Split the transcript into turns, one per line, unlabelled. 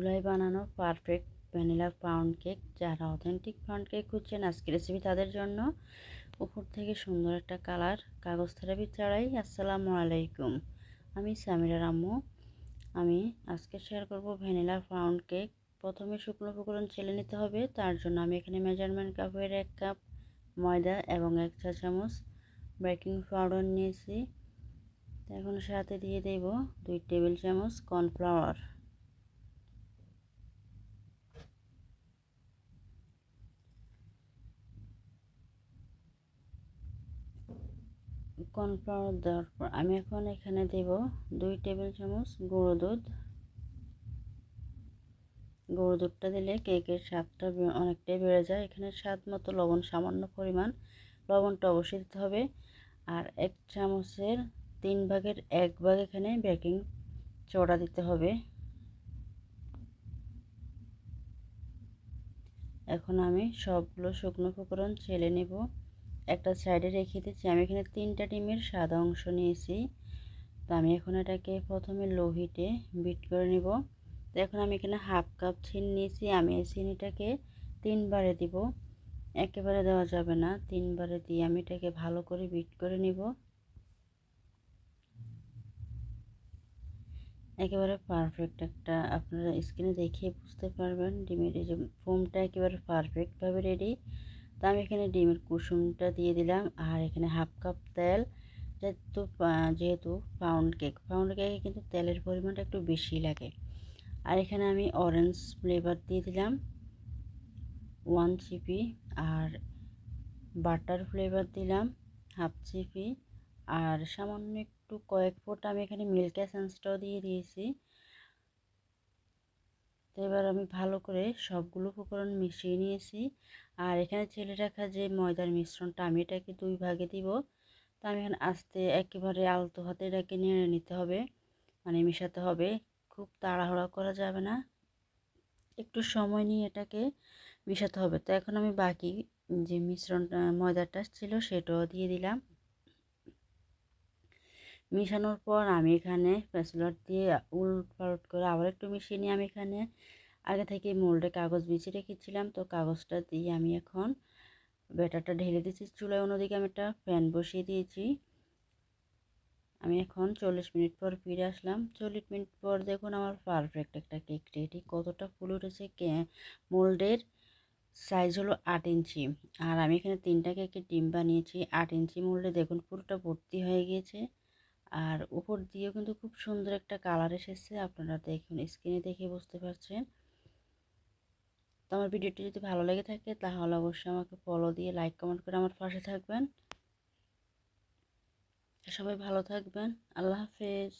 চুলায় বানানো perfect vanilla pound cake যারা অথেন্টিক পাউন্ড কেক খুঁজছেন, আজকের রেসিপি তাদের জন্য। উপর থেকে সুন্দর একটা কালার কাগজ থেরাপি ছাড়াই আসসালামু আলাইকুম। আমি সামিরা রাম্মু আমি আজকে শেয়ার করব ভ্যানিলা পাউন্ড কেক প্রথমে শুকনো উপকরণ চেলে নিতে হবে। তার জন্য আমি এখানে মেজারমেন্ট কাপের এক কাপ ময়দা এবং এক চা চামচ বেকিং পাউডার নিয়েছি। এখন সাথে দিয়ে দেব দুই টেবিল চামচ কর্নফ্লাওয়ার কর্নফ্লাওয়ার দেওয়ার পর আমি এখন এখানে দেব দুই টেবিল চামচ গুঁড়ো দুধ। গুঁড়ো দুধটা দিলে কেকের স্বাদটা অনেকটাই বেড়ে যায়। এখানে স্বাদ মতো লবণ, সামান্য পরিমাণ। লবণটা অবশ্যই দিতে হবে। আর এক চামচের তিন ভাগের এক ভাগ এখানে বেকিং চড়া দিতে হবে। এখন আমি সবগুলো শুকনো উপকরণ ছেলে নেব। একটা সাইডে রেখে দিচ্ছি আমি এখানে তিনটা ডিমের সাদা অংশ নিয়েছি। তো আমি এখন এটাকে প্রথমে লো হিটে বিট করে নেব। তো এখন আমি এখানে হাফ কাপ চিনি নিয়েছি। আমি এই চিনিটাকে তিনবারে দিব। একেবারে দেওয়া যাবে না। তিনবারে দিয়ে আমি এটাকে ভালো করে বিট করে নিব। একেবারে পারফেক্ট একটা আপনারা স্ক্রিনে দেখে বুঝতে পারবেন। ডিমের এই যে ফোমটা একেবারে পারফেক্টভাবে রেডি তো আমি এখানে ডিমের কুসুমটা দিয়ে দিলাম আর এখানে হাফ কাপ তেল। যেহেতু যেহেতু পাউন্ড কেক পাউন্ড কেকে কিন্তু তেলের পরিমাণটা একটু বেশি লাগে। আর এখানে আমি অরেঞ্জ ফ্লেভার দিয়ে দিলাম। ওয়ান চিপি আর বাটার ফ্লেভার দিলাম হাফ চিপি আর সামান্য একটু কয়েক ফোঁটা আমি এখানে মিল্ক এসেন্সটাও দিয়ে দিয়েছি। তো এবার আমি ভালো করে সবগুলো উপকরণ মিশিয়ে নিয়েছি। আর এখানে ছেলে রাখা যে ময়দার মিশ্রণটা, আমি এটাকে দুই ভাগে দিব। তো আমি এখানে আস্তে একেবারে আলতো হাতে এটাকে নেড়ে নিতে হবে। মানে মেশাতে হবে। খুব তাড়াহুড়া করা যাবে না। একটু সময় নিয়ে এটাকে মিশাতে হবে। তো এখন আমি বাকি যে মিশ্রণটা, ময়দাটা ছিল সেটাও দিয়ে দিলাম। মিশানোর পর আমি এখানে প্যাসুলার দিয়ে উলট করে আবার একটু মিশিয়ে নিয়ে আমি এখানে। আগে থেকে মোল্ডে কাগজ বিছিয়ে রেখেছিলাম, তো কাগজটা দিয়ে আমি এখন ব্যাটারটা ঢেলে দিয়েছি। চুলায় অন্যদিকে আমি একটা প্যান বসিয়ে দিয়েছি। আমি এখন চল্লিশ মিনিট পর ফিরে আসলাম। চল্লিশ মিনিট পর দেখুন আমার পারফেক্ট একটা কেক রেডি। কতটা ফুল উঠেছে কে? মোল্ডের সাইজ হলো আট ইঞ্চি। আর আমি এখানে তিনটা কেকের ডিম বানিয়েছি। আট ইঞ্চি মোল্ডে দেখুন পুরোটা ভর্তি হয়ে গিয়েছে। আর উপর দিয়েও কিন্তু খুব সুন্দর একটা কালার এসেছে। আপনারা দেখুন, স্ক্রিনে দেখে বুঝতে পারছেন। তো আমার ভিডিওটি যদি ভালো লেগে থাকে, তাহলে অবশ্যই আমাকে ফলো দিয়ে লাইক কমেন্ট করে আমার পাশে থাকবেন। সবাই ভালো থাকবেন। আল্লাহ হাফেজ।